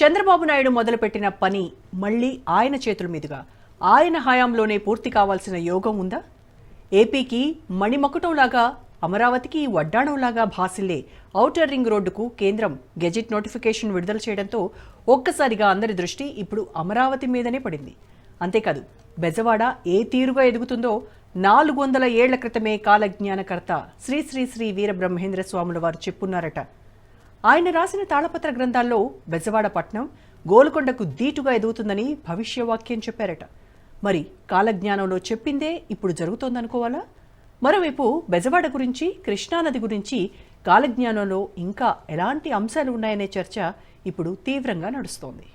చంద్రబాబు నాయుడు మొదలుపెట్టిన పని మళ్ళీ ఆయన చేతుల మీదుగా. ఆయన హయాంలోనే పూర్తి కావాల్సిన యోగం ఉందా? ఏపీకి మణిమకుటంలాగా అమరావతికి వడ్డాణంలాగా భాసిల్లే ఔటర్ రింగ్ రోడ్డుకు కేంద్రం గెజిట్ నోటిఫికేషన్ విడుదల చేయడంతో ఒక్కసారిగా అందరి దృష్టి ఇప్పుడు అమరావతి మీదనే పడింది. అంతేకాదు బెజవాడ ఏ తీరుగా ఎదుగుతుందో నాలుగు వందల ఏళ్ళ క్రితమే కాలజ్ఞానకర్త శ్రీ శ్రీ శ్రీ వీరబ్రహ్మేంద్ర స్వాముల వారు చెప్పున్నారట. ఆయన రాసిన తాళపత్ర గ్రంథాల్లో బెజవాడ పట్నం గోల్కొండకు దీటుగా ఎదుగుతుందని భవిష్యవాక్యం చెప్పారట. మరి కాలజ్ఞానంలో చెప్పిందే ఇప్పుడు జరుగుతోందనుకోవాలా? మరోవైపు బెజవాడ గురించి కృష్ణానది గురించి కాలజ్ఞానంలో ఇంకా ఎలాంటి అంశాలు ఉన్నాయనే చర్చ ఇప్పుడు తీవ్రంగా నడుస్తోంది.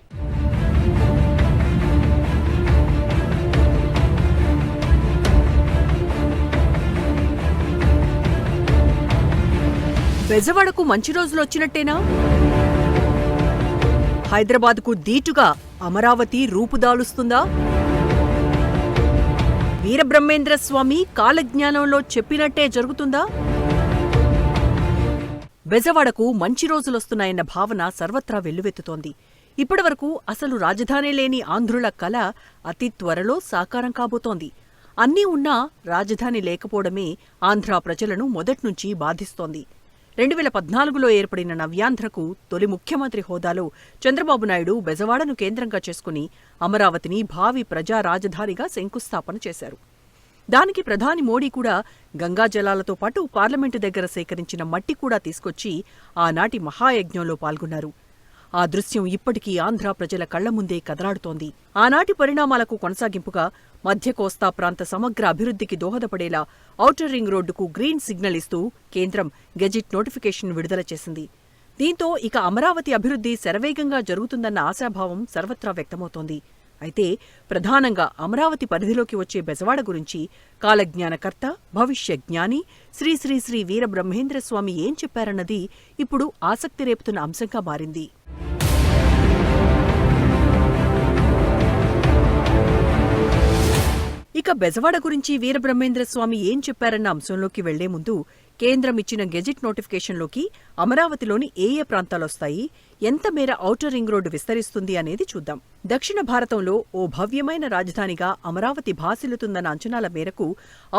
బెజవాడకు మంచి రోజులు వచ్చినట్టేనా హైదరాబాద్కు దీటుగా అమరావతి రూపుదాలుస్తుందా? వీరబ్రహ్మేంద్ర స్వామి కాలజ్ఞానంలో చెప్పినట్టే జరుగుతుందా? బెజవాడకు మంచి రోజులొస్తున్నాయన్న భావన సర్వత్రా వెల్లువెత్తుతోంది. ఇప్పటివరకు అసలు రాజధాని లేని ఆంధ్రుల కల అతి త్వరలో సాకారం కాబోతోంది. అన్నీ ఉన్నా రాజధాని లేకపోవడమే ఆంధ్రా ప్రజలను మొదట్నుంచి బాధిస్తోంది. రెండు వేల పద్నాలుగులో ఏర్పడిన నవ్యాంధ్రకు తొలి ముఖ్యమంత్రి హోదాలో చంద్రబాబు నాయుడు బెజవాడను కేంద్రంగా చేసుకుని అమరావతిని భావి ప్రజా రాజధానిగా శంకుస్థాపన చేశారు. దానికి ప్రధాని మోడీ కూడా గంగా జలాలతో పాటు పార్లమెంటు దగ్గర సేకరించిన మట్టి కూడా తీసుకొచ్చి ఆనాటి మహాయజ్ఞంలో పాల్గొన్నారు. ఆ దృశ్యం ఇప్పటికీ ఆంధ్ర ప్రజల కళ్ళ ముందే కదలాడుతోంది. ఆనాటి పరిణామాలకు కొనసాగింపుగా మధ్య కోస్తా ప్రాంత సమగ్ర అభివృద్ధికి దోహదపడేలా ఔటర్ రింగ్ రోడ్డుకు గ్రీన్ సిగ్నల్ ఇస్తూ కేంద్రం గెజిట్ నోటిఫికేషన్ విడుదల చేసింది. దీంతో ఇక అమరావతి అభివృద్ధి శరవేగంగా జరుగుతుందన్న ఆశాభావం సర్వత్రా వ్యక్తమవుతోంది. అయితే ప్రధానంగా అమరావతి పరిధిలోకి వచ్చే బెజవాడ గురించి కాలజ్ఞానకర్త భవిష్య జ్ఞాని శ్రీ శ్రీ శ్రీ వీరబ్రహ్మేంద్ర స్వామి ఏం చెప్పారన్నది ఇప్పుడు ఆసక్తి రేపుతున్న అంశంగా మారింది. ఇక బెజవాడ గురించి వీరబ్రహ్మేంద్ర స్వామి ఏం చెప్పారన్న అంశంలోకి వెళ్ళే ముందు కేంద్రం ఇచ్చిన గెజిట్ నోటిఫికేషన్లోకి అమరావతిలోని ఏ ఏ ప్రాంతాలొస్తాయి? ఎంత మేర ఔటర్ రింగ్ రోడ్డు విస్తరిస్తుంది అనేది చూద్దాం. దక్షిణ భారతంలో ఓ భవ్యమైన రాజధానిగా అమరావతి భాసిల్లుతుందన్న అంచనాల మేరకు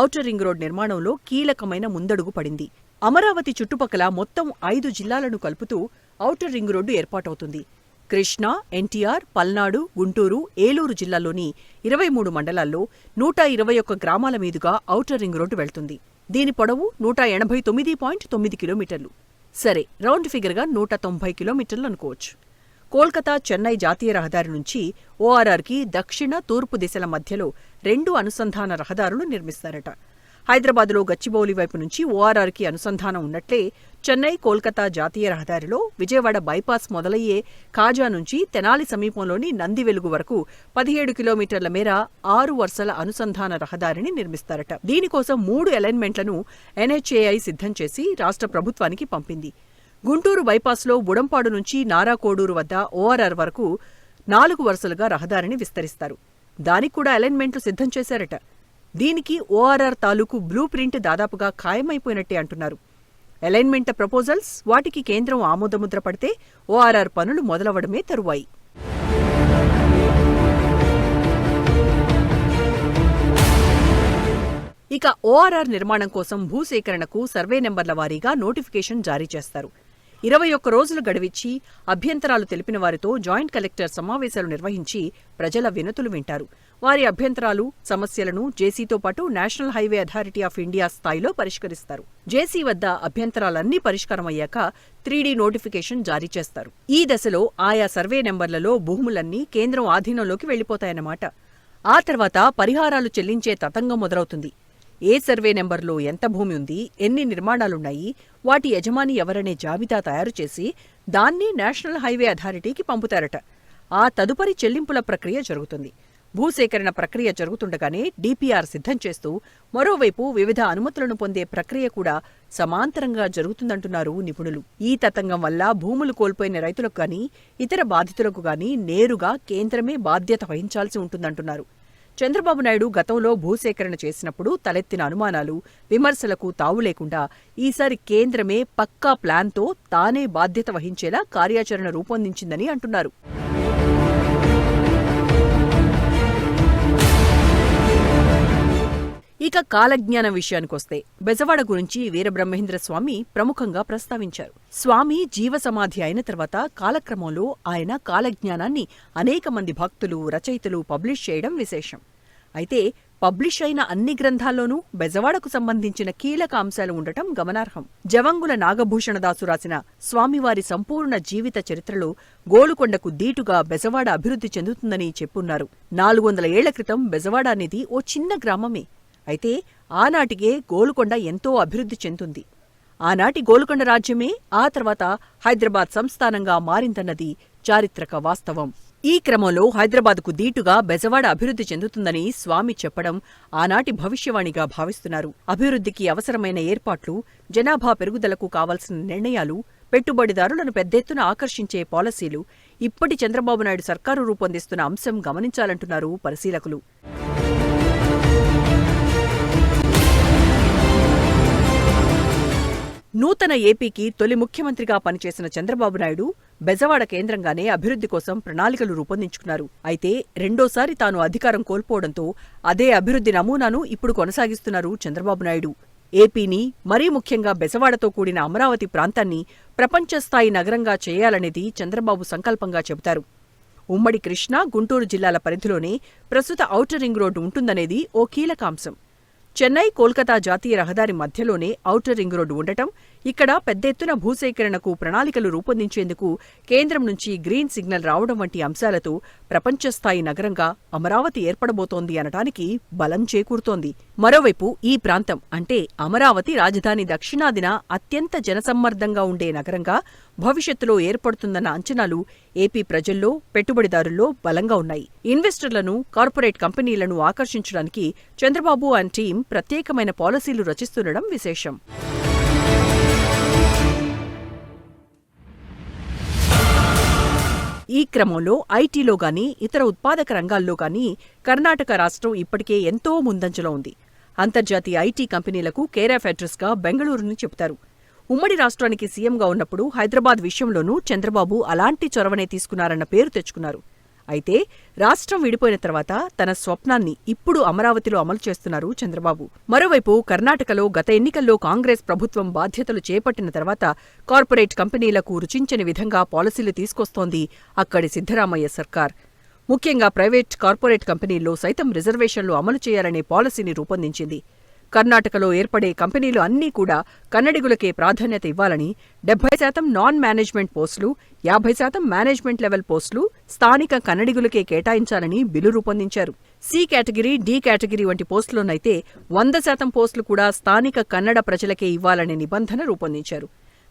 ఔటర్ రింగ్ రోడ్ నిర్మాణంలో కీలకమైన ముందడుగు పడింది. అమరావతి చుట్టుపక్కల మొత్తం ఐదు జిల్లాలను కలుపుతూ ఔటర్ రింగ్ రోడ్డు ఏర్పాటవుతుంది. కృష్ణా ఎన్టీఆర్ పల్నాడు గుంటూరు ఏలూరు జిల్లాల్లోని ఇరవై మూడు మండలాల్లో నూట ఇరవై ఒక్క గ్రామాల మీదుగా ఔటర్ రింగ్ రోడ్డు వెళ్తుంది. దీని పొడవు నూట ఎనభై తొమ్మిది పాయింట్ తొమ్మిది కిలోమీటర్లు. సరే రౌండ్ ఫిగర్గా నూట తొంభై కిలోమీటర్లు అనుకోవచ్చు. కోల్కతా చెన్నై జాతీయ రహదారి నుంచి ఓఆర్ఆర్కి దక్షిణ తూర్పు దిశల మధ్యలో రెండు అనుసంధాన రహదారులు నిర్మిస్తారట. హైదరాబాద్లో గచ్చిబౌలి వైపు నుంచి ఓఆర్ఆర్కి అనుసంధానం ఉన్నట్లే చెన్నై కోల్కతా జాతీయ రహదారిలో విజయవాడ బైపాస్ మొదలయ్యే కాజా నుంచి తెనాలి సమీపంలోని నందివెలుగు వరకు పదిహేడు కిలోమీటర్ల మేర ఆరు వరుసల అనుసంధాన రహదారిని నిర్మిస్తారట. దీనికోసం మూడు అలైన్మెంట్లను ఎన్హెచ్ఏఐ సిద్ధం చేసి రాష్ట్ర ప్రభుత్వానికి పంపింది. గుంటూరు బైపాస్లో బుడంపాడు నుంచి నారాకోడూరు వద్ద ఓఆర్ఆర్ వరకు నాలుగు వరుసలుగా రహదారిని విస్తరిస్తారు. దానికి కూడా అలైన్మెంట్లు సిద్ధం చేశారట. దీనికి ఓఆర్ఆర్ తాలూకు బ్లూ ప్రింట్ దాదాపుగా ఖాయమైపోయినట్టే అంటున్నారు. అలైన్మెంట్ ప్రపోజల్స్ వాటికి కేంద్రం ఆమోదముద్ర పడితే ఓఆర్ఆర్ పనులు మొదలవడమే తరువాయి. ఇక ఓఆర్ఆర్ నిర్మాణం కోసం భూసేకరణకు సర్వే నెంబర్ల వారీగా నోటిఫికేషన్ జారీ చేస్తారు. ఇరవై ఒక్క రోజులు గడువిచ్చి అభ్యంతరాలు తెలిపిన వారితో జాయింట్ కలెక్టర్ సమావేశాలు నిర్వహించి ప్రజల వినతులు వింటారు. వారి అభ్యంతరాలు సమస్యలను జేసీతో పాటు national highway authority of India స్థాయిలో పరిష్కరిస్తారు. జేసీ వద్ద అభ్యంతరాలన్నీ పరిష్కారమయ్యాక త్రీడీ నోటిఫికేషన్ జారీ చేస్తారు. ఈ దశలో ఆయా సర్వే నెంబర్లలో భూములన్నీ కేంద్రం ఆధీనంలోకి వెళ్ళిపోతాయన్నమాట ఆ తర్వాత పరిహారాలు చెల్లించే తతంగం మొదలవుతుంది. ఏ సర్వే నెంబర్లో ఎంత భూమి ఉంది ఎన్ని నిర్మాణాలున్నాయి వాటి యజమాని ఎవరనే జాబితా తయారు చేసి దాన్ని నేషనల్ హైవే అథారిటీకి పంపుతారట. ఆ తదుపరి చెల్లింపుల ప్రక్రియ జరుగుతుంది. భూసేకరణ ప్రక్రియ జరుగుతుండగానే డీపీఆర్ సిద్ధం చేస్తూ మరోవైపు వివిధ అనుమతులను పొందే ప్రక్రియ కూడా సమాంతరంగా జరుగుతుందంటున్నారు నిపుణులు. ఈ తతంగం వల్ల భూములు కోల్పోయిన రైతులకు గాని ఇతర బాధితులకు గాని నేరుగా కేంద్రమే బాధ్యత వహించాల్సి ఉంటుందంటున్నారు. చంద్రబాబు నాయుడు గతంలో భూసేకరణ చేసినప్పుడు తలెత్తిన అనుమానాలు విమర్శలకు తావు లేకుండా ఈసారి కేంద్రమే పక్కా ప్లాన్తో తానే బాధ్యత వహించేలా కార్యాచరణ రూపొందించిందని అంటున్నారు. ఇక కాలజ్ఞానం విషయానికొస్తే బెజవాడ గురించి వీరబ్రహ్మేంద్ర స్వామి ప్రముఖంగా ప్రస్తావించారు. స్వామి జీవసమాధి అయిన తర్వాత కాలక్రమంలో ఆయన కాలజ్ఞానాన్ని అనేక మంది భక్తులు రచయితలు పబ్లిష్ చేయడం విశేషం. అయితే పబ్లిష్ అయిన అన్ని గ్రంథాల్లోనూ బెజవాడకు సంబంధించిన కీలక అంశాలు ఉండటం గమనార్హం. జవంగుల నాగభూషణదాసు రాసిన స్వామివారి సంపూర్ణ జీవిత చరిత్రలో గోలుకొండకు దీటుగా బెజవాడ అభివృద్ధి చెందుతుందని చెప్పున్నారు. నాలుగు వందల ఏళ్ళ క్రితం బెజవాడ అనేది ఓ చిన్న గ్రామమే. అయితే ఆనాటికే గోల్కొండ ఎంతో అభివృద్ధి చెందుంది. ఆనాటి గోల్కొండ రాజ్యమే ఆ తర్వాత హైదరాబాద్ సంస్థానంగా మారిందన్నది చారిత్రక వాస్తవం. ఈ క్రమంలో హైదరాబాద్కు దీటుగా బెజవాడ అభివృద్ధి చెందుతుందని స్వామి చెప్పడం ఆనాటి భవిష్యవాణిగా భావిస్తున్నారు. అభివృద్ధికి అవసరమైన ఏర్పాట్లు జనాభా పెరుగుదలకు కావాల్సిన నిర్ణయాలు పెట్టుబడిదారులను పెద్దెత్తున ఆకర్షించే పాలసీలు ఇప్పటి చంద్రబాబు నాయుడు సర్కారు రూపొందిస్తున్న అంశం గమనించాలంటున్నారు పరిశీలకులు. నూతన ఏపీకి తొలి ముఖ్యమంత్రిగా పనిచేసిన చంద్రబాబు నాయుడు బెజవాడ కేంద్రంగానే అభివృద్ధి కోసం ప్రణాళికలు రూపొందించుకున్నారు. అయితే రెండోసారి తాను అధికారం కోల్పోవడంతో అదే అభివృద్ధి నమూనాను ఇప్పుడు కొనసాగిస్తున్నారు చంద్రబాబు నాయుడు. ఏపీని మరీ ముఖ్యంగా బెజవాడతో కూడిన అమరావతి ప్రాంతాన్ని ప్రపంచస్థాయి నగరంగా చేయాలనేది చంద్రబాబు సంకల్పంగా చెబుతారు. ఉమ్మడి కృష్ణా గుంటూరు జిల్లాల పరిధిలోనే ప్రస్తుత ఔటర్ రింగ్ రోడ్డు ఉంటుందనేది ఓ కీలకాంశం చెన్నై కోల్కతా జాతీయ రహదారి మధ్యలోనే ఔటర్ రింగ్ రోడ్డు ఉండటం ఇక్కడ పెద్ద ఎత్తున భూసేకరణకు ప్రణాళికలు రూపొందించేందుకు కేంద్రం నుంచి గ్రీన్ సిగ్నల్ రావడం వంటి అంశాలతో ప్రపంచస్థాయి నగరంగా అమరావతి ఏర్పడబోతోంది అనటానికి బలం చేకూరుతోంది. మరోవైపు ఈ ప్రాంతం అంటే అమరావతి రాజధాని దక్షిణాదిన అత్యంత జనసమ్మర్దంగా ఉండే నగరంగా భవిష్యత్తులో ఏర్పడుతుందన్న అంచనాలు ఏపీ ప్రజల్లో పెట్టుబడిదారుల్లో బలంగా ఉన్నాయి. ఇన్వెస్టర్లను కార్పొరేట్ కంపెనీలను ఆకర్షించడానికి చంద్రబాబు అండ్ టీం ప్రత్యేకమైన పాలసీలు రచిస్తుండడం విశేషం. ఈ క్రమంలో ఐటీలో గాని ఇతర ఉత్పాదక రంగాల్లో గాని కర్ణాటక రాష్ట్రం ఇప్పటికే ఎంతో ముందంజలో ఉంది. అంతర్జాతీయ ఐటీ కంపెనీలకు కేరాఫ్ అడ్రస్గా బెంగళూరుని చెబుతారు. ఉమ్మడి రాష్ట్రానికి సీఎంగా ఉన్నప్పుడు హైదరాబాద్ విషయంలోనూ చంద్రబాబు అలాంటి చొరవనే తీసుకున్నారన్న పేరు తెచ్చుకున్నారు. అయితే రాష్ట్రం విడిపోయిన తర్వాత తన స్వప్నాన్ని ఇప్పుడు అమరావతిలో అమలు చేస్తున్నారు చంద్రబాబు. మరోవైపు కర్ణాటకలో గత ఎన్నికల్లో కాంగ్రెస్ ప్రభుత్వం బాధ్యతలు చేపట్టిన తర్వాత కార్పొరేట్ కంపెనీలకు రుచించని విధంగా పాలసీలు తీసుకొస్తోంది అక్కడి సిద్ధరామయ్య సర్కార్. ముఖ్యంగా ప్రైవేట్ కార్పొరేట్ కంపెనీల్లో సైతం రిజర్వేషన్లు అమలు చేయాలనే పాలసీని రూపొందించింది. కర్ణాటకలో ఏర్పడే కంపెనీలు అన్నీ కూడా కన్నడిగులకే ప్రాధాన్యత ఇవ్వాలని డెబ్బై శాతం నాన్ మేనేజ్మెంట్ పోస్టులు యాభై శాతం మేనేజ్మెంట్ లెవెల్ పోస్టులు స్థానిక కన్నడిగులకే కేటాయించాలని బిల్లు రూపొందించారు. సి కేటగిరీ డి కేటగిరీ వంటి పోస్టులోనైతే వంద శాతం పోస్టులు కూడా స్థానిక కన్నడ ప్రజలకే ఇవ్వాలనే నిబంధన రూపొందించారు.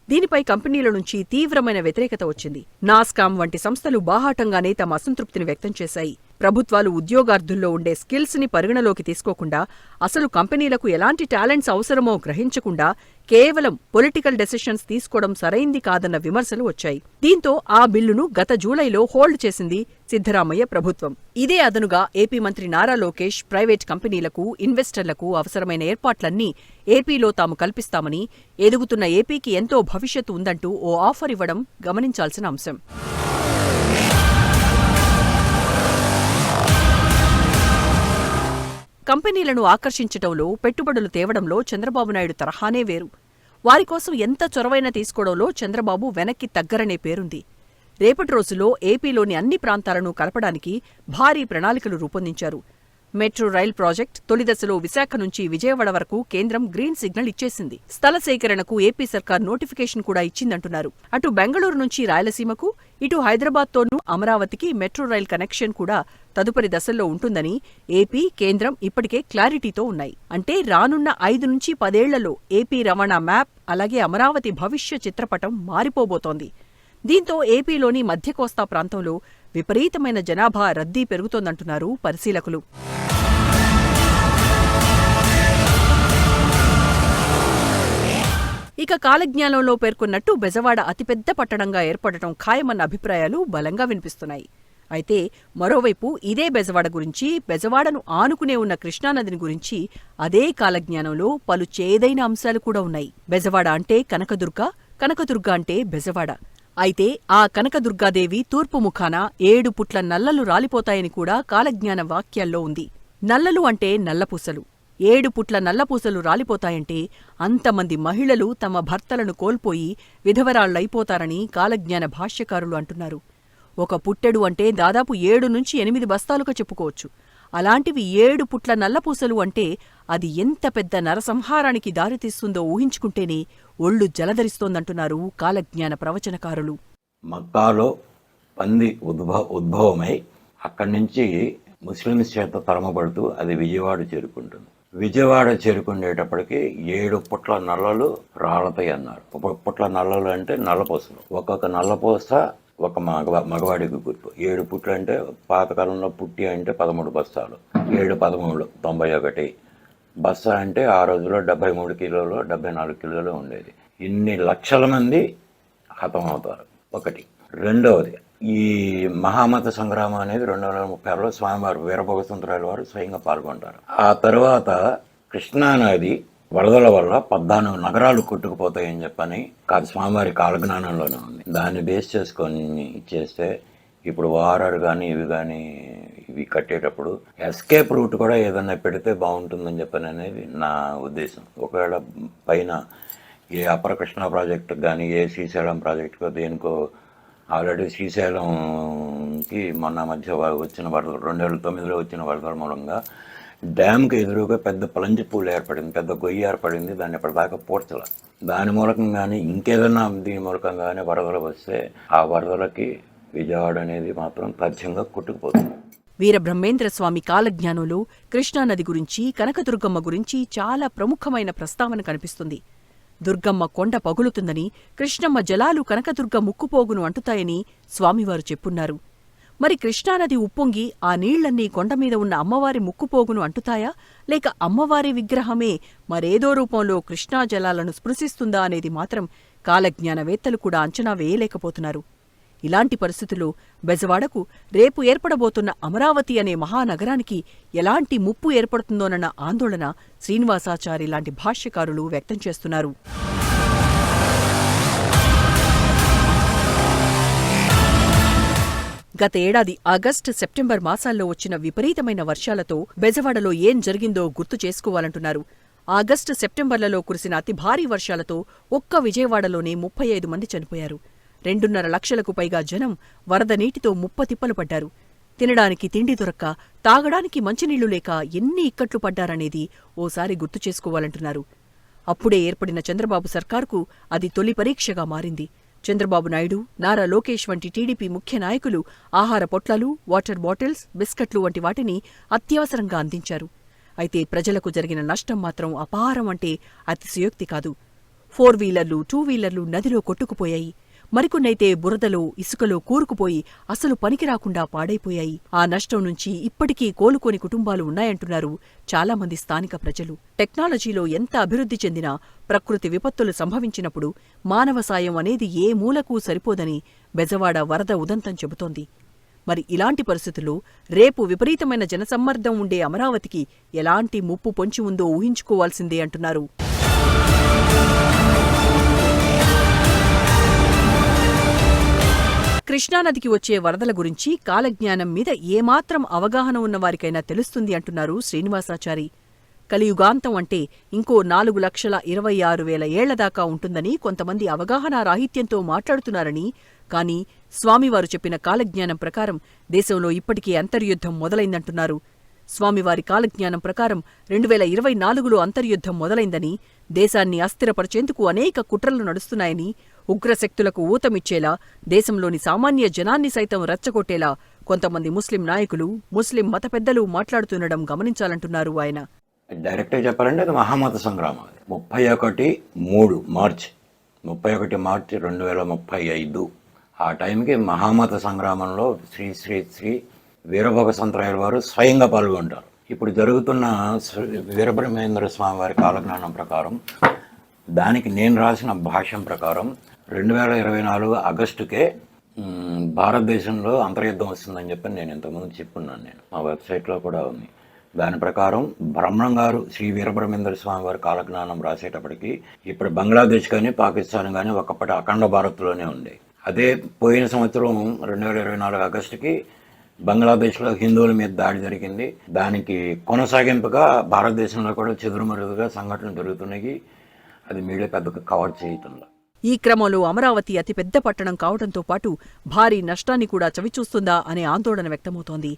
దీనిపై కంపెనీల నుంచి తీవ్రమైన వ్యతిరేకత వచ్చింది. నాస్కామ్ వంటి సంస్థలు బాహాటంగానే తమ అసంతృప్తిని వ్యక్తం చేశాయి. ప్రభుత్వాలు ఉద్యోగార్థుల్లో ఉండే స్కిల్స్ని పరిగణలోకి తీసుకోకుండా అసలు కంపెనీలకు ఎలాంటి టాలెంట్స్ అవసరమో గ్రహించకుండా కేవలం పొలిటికల్ డెసిషన్స్ తీసుకోవడం సరైంది కాదన్న విమర్శలు వచ్చాయి. దీంతో ఆ బిల్లును గత జూలైలో హోల్డ్ చేసింది సిద్ధరామయ్య ప్రభుత్వం. ఇదే అదనుగా ఏపీ మంత్రి నారా లోకేష్ ప్రైవేట్ కంపెనీలకు ఇన్వెస్టర్లకు అవసరమైన ఏర్పాట్లన్నీ ఏపీలో తాము కల్పిస్తామని ఎదుగుతున్న ఏపీకి ఎంతో భవిష్యత్తు ఉందంటూ ఓ ఆఫర్ ఇవ్వడం గమనించాల్సిన అంశం. కంపెనీలను ఆకర్షించటంలో పెట్టుబడులు తేవడంలో చంద్రబాబు నాయుడు తరహానే వేరు. వారి కోసం ఎంత చొరవైన తీసుకోవడంలో చంద్రబాబు వెనక్కి తగ్గరనే పేరుంది. రేపటి రోజుల్లో ఏపీలోని అన్ని ప్రాంతాలను కలపడానికి భారీ ప్రణాళికలు రూపొందించారు. మెట్రో రైల్ ప్రాజెక్ట్ తొలిదశలో విశాఖ నుంచి విజయవాడ వరకు కేంద్రం గ్రీన్ సిగ్నల్ ఇచ్చేసింది. స్థల సేకరణకు ఏపీ సర్కార్ నోటిఫికేషన్ కూడా ఇచ్చిందంటున్నారు. అటు బెంగళూరు నుంచి రాయలసీమకు ఇటు హైదరాబాద్తోనూ అమరావతికి మెట్రో రైల్ కనెక్షన్ కూడా తదుపరి దశల్లో ఉంటుందని ఏపీ కేంద్రం ఇప్పటికే క్లారిటీతో ఉన్నాయి. అంటే రానున్న ఐదు నుంచి పదేళ్ళలో ఏపీ రవాణా మ్యాప్ అలాగే అమరావతి భవిష్య చిత్రపటం మారిపోబోతోంది. దీంతో ఏపీలోని మధ్యకోస్తా ప్రాంతంలో విపరీతమైన జనాభా రద్దీ పెరుగుతోందంటున్నారు పరిశీలకులు. ఇక కాలజ్ఞానంలో పేర్కొన్నట్టు బెజవాడ అతిపెద్ద పట్టణంగా ఏర్పడటం ఖాయమన్న అభిప్రాయాలు బలంగా వినిపిస్తున్నాయి. అయితే మరోవైపు ఇదే బెజవాడ గురించి బెజవాడను ఆనుకునే ఉన్న కృష్ణానదిని గురించి అదే కాలజ్ఞానంలో పలు చేదైన అంశాలు కూడా ఉన్నాయి. బెజవాడ అంటే కనకదుర్గ కనకదుర్గ అంటే బెజవాడ. అయితే ఆ కనకదుర్గాదేవి తూర్పు ముఖాన ఏడు పుట్ల నల్లలు రాలిపోతాయని కూడా కాలజ్ఞాన వాక్యాల్లో ఉంది. నల్లలు అంటే నల్లపూసలు. ఏడు పుట్ల నల్లపూసలు రాలిపోతాయంటే అంతమంది మహిళలు తమ భర్తలను కోల్పోయి విధవరాళ్ళైపోతారని కాలజ్ఞాన భాష్యకారులు అంటున్నారు. ఒక పుట్టెడు అంటే దాదాపు ఏడు నుంచి ఎనిమిది బస్తాలుగా చెప్పుకోవచ్చు. అలాంటివి ఏడు పుట్ల నల్లపూసలు అంటే అది ఎంత పెద్ద నరసంహారానికి దారితీస్తుందో ఊహించుకుంటేనే ఒళ్ళు జలధరిస్తోందంటున్నారు కాలజ్ఞాన ప్రవచనకారులు. మక్కాలో పంది ఉద్భవ ఉద్భవమై అక్కడి నుంచి ముస్లిమ్స్ చేత తరమబడుతూ అది విజయవాడ చేరుకుంటుంది. విజయవాడ చేరుకునేటప్పటికి ఏడు పుట్ల నల్లలు రాలతాయి అన్నారు ఒక పుట్ల నల్లలు అంటే నల్లపూసలు. ఒక్కొక్క నల్లపూస ఒక మగ మగవాడికి గుర్తు ఏడు పుట్లు అంటే పాతకాలంలో పుట్టి అంటే పదమూడు బస్తాలు. ఏడు పదమూడు తొంభై ఒకటి. బస్తా అంటే ఆ రోజుల్లో డెబ్బై మూడు కిలోలు డెబ్బై నాలుగు కిలోలు ఉండేది. ఇన్ని లక్షల మంది హతమవుతారు. ఒకటి. రెండవది ఈ మహామత సంగ్రామం అనేది రెండు వందల ముప్పై ఆరులో స్వామివారు వీరభగవతంతురాలు వారు స్వయంగా పాల్గొంటారు. ఆ తర్వాత కృష్ణానది వరదల వల్ల పద్నాలుగు నగరాలు కొట్టుకుపోతాయని చెప్పని కాదు స్వామివారి కాలజ్ఞానంలోనే ఉంది. దాన్ని బేస్ చేసుకొని చేస్తే ఇప్పుడు వారాలు కానీ ఇవి కానీ ఇవి కట్టేటప్పుడు ఎస్కేప్ రూట్ కూడా ఏదైనా పెడితే బాగుంటుందని చెప్పని అనేది నా ఉద్దేశం. ఒకవేళ పైన ఏ అపర కృష్ణ ప్రాజెక్టు కానీ ఏ శ్రీశైలం ప్రాజెక్టుకో దేనికో ఆల్రెడీ శ్రీశైలంకి మొన్న మధ్య వచ్చిన వరదలు రెండు వేల తొమ్మిదిలో వచ్చిన వరదల మూలంగా డ్యామ్కి ఎదురుగా పెద్ద పలంజి పూలు ఏర్పడింది పెద్ద గొయ్యి ఏర్పడింది దాన్ని ఇప్పటిదాకా పూడ్చల. దాని మూలకంగానే ఇంకేదన్నా దీని మూలకంగానే వరదలు వస్తే ఆ వరదలకి విజయవాడ అనేది మాత్రం తథ్యంగా కొట్టుకుపోతుంది. వీరబ్రహ్మేంద్ర స్వామి కాలజ్ఞానంలో కృష్ణానది గురించి కనకదుర్గమ్మ గురించి చాలా ప్రముఖమైన ప్రస్తావన కనిపిస్తుంది. దుర్గమ్మ కొండ పగులుతుందని కృష్ణమ్మ జలాలు కనకదుర్గ ముక్కుపోగును అంటుతాయని స్వామివారు చెప్పున్నారు. మరి కృష్ణానది ఉప్పొంగి ఆ నీళ్ళన్నీ కొండమీద ఉన్న అమ్మవారి ముక్కుపోగును అంటుతాయా? లేక అమ్మవారి విగ్రహమే మరేదో రూపంలో కృష్ణా జలాలను స్పృశిస్తుందా అనేది మాత్రం కాలజ్ఞానవేత్తలు కూడా అంచనా వేయలేకపోతున్నారు. ఇలాంటి పరిస్థితుల్లో బెజవాడకు రేపు ఏర్పడబోతున్న అమరావతి అనే మహానగరానికి ఎలాంటి ముప్పు ఏర్పడుతుందోనన్న ఆందోళన శ్రీనివాసాచారి లాంటి భాష్యకారులు వ్యక్తం చేస్తున్నారు. గత ఏడాది ఆగస్టు సెప్టెంబర్ మాసాల్లో వచ్చిన విపరీతమైన వర్షాలతో బెజవాడలో ఏం జరిగిందో గుర్తు చేసుకోవాలంటున్నారు. ఆగస్టు సెప్టెంబర్లలో కురిసిన అతి భారీ వర్షాలతో ఒక్క విజయవాడలోనే ముప్పై ఐదు మంది చనిపోయారు. రెండున్నర లక్షలకు పైగా జనం వరద నీటితో ముప్పతిప్పలు పడ్డారు. తినడానికి తిండి దొరక్క తాగడానికి మంచినీళ్ళు లేక ఎన్ని ఇక్కట్లు పడ్డారనేది ఓసారి గుర్తు చేసుకోవాలంటున్నారు. అప్పుడే ఏర్పడిన చంద్రబాబు సర్కార్కు అది తొలి పరీక్షగా మారింది. చంద్రబాబు నాయుడు నారా లోకేష్ వంటి టీడీపీ ముఖ్య నాయకులు ఆహార పొట్లాలు వాటర్ బాటిల్స్ బిస్కట్లు వంటి వాటిని అత్యవసరంగా అందించారు. అయితే ప్రజలకు జరిగిన నష్టం మాత్రం అపారం అంటే అతిశయోక్తి కాదు. ఫోర్ వీలర్లు టూ వీలర్లు నదిలో కొట్టుకుపోయాయి. మరికొన్నైతే బురదలో ఇసుకలో కూరుకుపోయి అసలు పనికిరాకుండా పాడైపోయాయి. ఆ నష్టం నుంచి ఇప్పటికీ కోలుకోని కుటుంబాలు ఉన్నాయంటున్నారు చాలామంది స్థానిక ప్రజలు. టెక్నాలజీలో ఎంత అభివృద్ధి చెందినా ప్రకృతి విపత్తులు సంభవించినప్పుడు మానవ సాయం అనేది ఏ మూలకూ సరిపోదని బెజవాడ వరద ఉదంతం చెబుతోంది. మరి ఇలాంటి పరిస్థితుల్లో రేపు విపరీతమైన జనసమ్మర్దం ఉండే అమరావతికి ఎలాంటి ముప్పు పొంచి ఉందో ఊహించుకోవాల్సిందే అంటున్నారు. కృష్ణానదికి వచ్చే వరదల గురించి కాలజ్ఞానం మీద ఏమాత్రం అవగాహన ఉన్నవారికైనా తెలుస్తుంది అంటున్నారు శ్రీనివాసాచారి. కలియుగాంతం అంటే ఇంకో నాలుగు లక్షల ఇరవై ఆరు వేల ఏళ్ళ దాకా ఉంటుందని కొంతమంది అవగాహన రాహిత్యంతో మాట్లాడుతున్నారని కాని స్వామివారు చెప్పిన కాలజ్ఞానం ప్రకారం దేశంలో ఇప్పటికే అంతర్యుద్ధం మొదలైందంటున్నారు. స్వామివారి కాలజ్ఞానం ప్రకారం రెండు వేల ఇరవై నాలుగులో అంతర్యుద్ధం మొదలైందని దేశాన్ని అస్థిరపరిచేందుకు అనేక కుట్రలు నడుస్తున్నాయని ఉగ్రశక్తులకు ఊతమిచ్చేలా దేశంలోని సామాన్య జనాన్ని సైతం రెచ్చగొట్టేలా కొంతమంది ముస్లిం నాయకులు ముస్లిం మత పెద్దలు మాట్లాడుతుండడం గమనించాలంటున్నారు ఆయన. డైరెక్ట్గా చెప్పాలంటే అది మహామత సంగ్రామం ముప్పై ఒకటి మూడు మార్చ్. ముప్పై ఒకటి మార్చి రెండు వేల ముప్పై ఐదు. ఆ టైంకి మహామత సంగ్రామంలో శ్రీ శ్రీ శ్రీ వీరభగసంతరాయల వారు స్వయంగా పాల్గొంటారు. ఇప్పుడు జరుగుతున్న వీరబ్రహ్మేంద్ర స్వామి వారి కాలజ్ఞానం ప్రకారం దానికి నేను రాసిన భాష్యం ప్రకారం రెండు వేల ఇరవై నాలుగు ఆగస్టుకే భారతదేశంలో అంతర్యుద్ధం వస్తుందని చెప్పి నేను ఇంతకుముందు చెప్పున్నాను నేను. మా వెబ్సైట్లో కూడా ఉంది. దాని ప్రకారం బ్రహ్మం గారు శ్రీ వీరబ్రహ్మేంద్ర స్వామి వారి కాలజ్ఞానం రాసేటప్పటికి ఇప్పుడు బంగ్లాదేశ్ కానీ పాకిస్తాన్ కానీ ఒకప్పటి అఖండ భారత్లోనే ఉండే అదే పోయిన సంవత్సరం రెండు వేల ఇరవై నాలుగు ఆగస్టుకి బంగ్లాదేశ్లో హిందువుల మీద దాడి జరిగింది. దానికి కొనసాగింపుగా భారతదేశంలో కూడా చెదురుమరుగుగా సంఘటనలు జరుగుతున్నాయి. అది మీడియా పెద్దగా కవర్ చేయటంలో ఈ క్రమంలో అమరావతి అతిపెద్ద పట్టణం కావడంతో పాటు భారీ నష్టాన్ని కూడా చవిచూస్తుందా అనే ఆందోళన వ్యక్తమవుతోంది.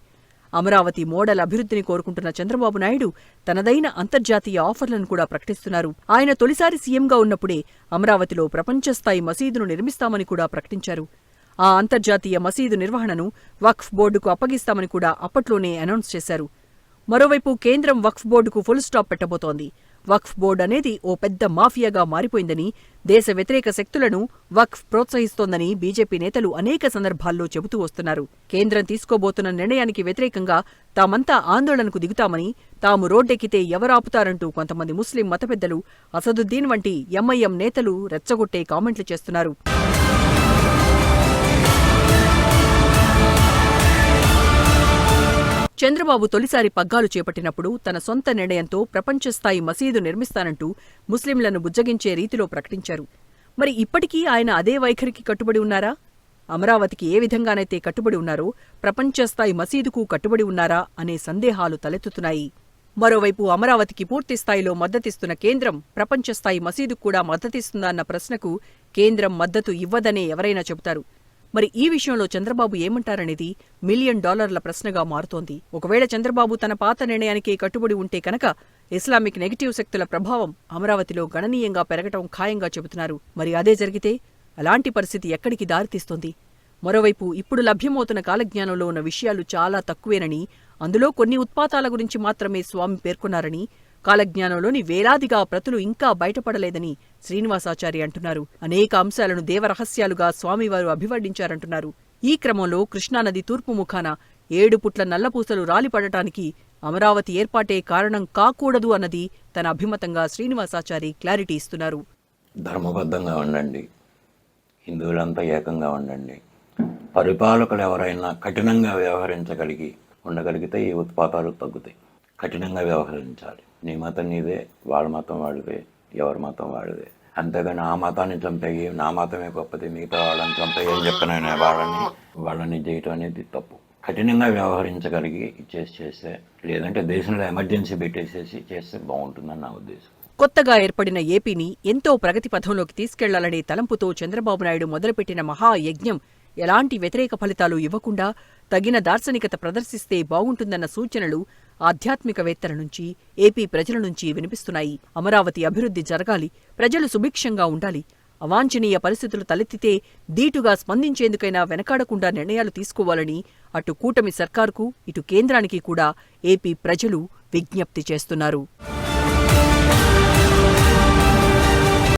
అమరావతి మోడల్ అభివృద్ధిని కోరుకుంటున్న చంద్రబాబు నాయుడు తనదైన అంతర్జాతీయ ఆఫర్లను కూడా ప్రకటిస్తున్నారు. ఆయన తొలిసారి సీఎంగా ఉన్నప్పుడే అమరావతిలో ప్రపంచస్థాయి మసీదును నిర్మిస్తామని కూడా ప్రకటించారు. ఆ అంతర్జాతీయ మసీదు నిర్వహణను వక్ఫ్ బోర్డుకు అప్పగిస్తామని కూడా అప్పట్లోనే అనౌన్స్ చేశారు. మరోవైపు కేంద్రం వక్ఫ్ బోర్డుకు ఫుల్ స్టాప్ పెట్టబోతోంది. వక్ఫ్ బోర్డు అనేది ఓ పెద్ద మాఫియాగా మారిపోయిందని దేశ వ్యతిరేక శక్తులను వక్ఫ్ ప్రోత్సహిస్తోందని బీజేపీ నేతలు అనేక సందర్భాల్లో చెబుతూ వస్తున్నారు. కేంద్రం తీసుకోబోతున్న నిర్ణయానికి వ్యతిరేకంగా తామంతా ఆందోళనకు దిగుతామని తాము రోడ్డెక్కితే ఎవరాపుతారంటూ కొంతమంది ముస్లిం మత పెద్దలు అసదుద్దీన్ వంటి ఎంఐఎం నేతలు రెచ్చగొట్టే కామెంట్లు చేస్తున్నారు. చంద్రబాబు తొలిసారి పగ్గాలు చేపట్టినప్పుడు తన సొంత నిర్ణయంతో ప్రపంచస్థాయి మసీదు నిర్మిస్తానంటూ ముస్లింలను బుజ్జగించే రీతిలో ప్రకటించారు. మరి ఇప్పటికీ ఆయన అదే వైఖరికి కట్టుబడి ఉన్నారా? అమరావతికి ఏ విధంగానైతే కట్టుబడి ఉన్నారో ప్రపంచస్థాయి మసీదుకు కట్టుబడి ఉన్నారా అనే సందేహాలు తలెత్తుతున్నాయి. మరోవైపు అమరావతికి పూర్తి స్థాయిలో మద్దతిస్తున్న కేంద్రం ప్రపంచస్థాయి మసీదుకు కూడా మద్దతిస్తుందా అన్న ప్రశ్నకు కేంద్రం మద్దతు ఇవ్వదనే ఎవరైనా చెబుతారు. మరి ఈ విషయంలో చంద్రబాబు ఏమంటారనేది మిలియన్ డాలర్ల ప్రశ్నగా మారుతోంది. ఒకవేళ చంద్రబాబు తన పాత నిర్ణయానికి కట్టుబడి ఉంటే కనుక ఇస్లామిక్ నెగిటివ్ శక్తుల ప్రభావం అమరావతిలో గణనీయంగా పెరగటం ఖాయంగా చెబుతున్నారు. మరి అదే జరిగితే అలాంటి పరిస్థితి ఎక్కడికి దారితీస్తోంది? మరోవైపు ఇప్పుడు లభ్యమవుతున్న కాలజ్ఞానంలో ఉన్న విషయాలు చాలా తక్కువేనని అందులో కొన్ని ఉత్పాతాల గురించి మాత్రమే స్వామి పేర్కొన్నారని కాలజ్ఞానంలోని వేలాదిగా ప్రతులు ఇంకా బయటపడలేదని శ్రీనివాసాచారి అంటున్నారు. అనేక అంశాలను దేవరహస్యాలుగా స్వామివారు అభివర్ణించారంటున్నారు. ఈ క్రమంలో కృష్ణానది తూర్పు ముఖాన ఏడు పుట్ల నల్లపూసలు రాలిపడటానికి అమరావతి ఏర్పాటే కారణం కాకూడదు అన్నది తన అభిమతంగా శ్రీనివాసాచారి క్లారిటీ ఇస్తున్నారు. ధర్మబద్ధంగా ఉండండి. హిందువులంతా ఏకంగా ఉండండి. పరిపాలకులు ఎవరైనా కఠినంగా వ్యవహరించగలిగి ఉండగలిగితే ఈ ఉత్పాతాలు తగ్గుతాయి. కఠినంగా వ్యవహరించాలి. నీ మతం నీదే వాళ్ళ మతం వాడిదే ఎవరి మతం వాడిదే. అంతేగాని ఆ మతాన్ని చంపేయి నా మతమే గొప్పది మిగతా వాళ్ళని చంపేయి అని చెప్పిన వాళ్ళని వాళ్ళని చేయటం అనేది తప్పు. కఠినంగా వ్యవహరించగలిగి చేసి చేస్తే లేదంటే దేశంలో ఎమర్జెన్సీ పెట్టేసేసి చేస్తే బాగుంటుందని నా ఉద్దేశం. కొత్తగా ఏర్పడిన ఏపీని ఎంతో ప్రగతి పథంలోకి తీసుకెళ్ళాలనే తలంపుతో చంద్రబాబు నాయుడు మొదలుపెట్టిన మహాయజ్ఞం ఎలాంటి వ్యతిరేక ఫలితాలు ఇవ్వకుండా తగిన దార్శనికత ప్రదర్శిస్తే బాగుంటుందన్న సూచనలు ఆధ్యాత్మికవేత్తల నుంచి ఏపీ ప్రజల నుంచి వినిపిస్తున్నాయి అమరావతి అభివృద్ధి జరగాలి ప్రజలు సుభిక్షంగా ఉండాలి. అవాంఛనీయ పరిస్థితులు తలెత్తితే దీటుగా స్పందించేందుకైనా వెనకాడకుండా నిర్ణయాలు తీసుకోవాలని అటు కూటమి సర్కారుకు ఇటు కేంద్రానికి కూడా ఏపీ ప్రజలు విజ్ఞప్తి చేస్తున్నారు.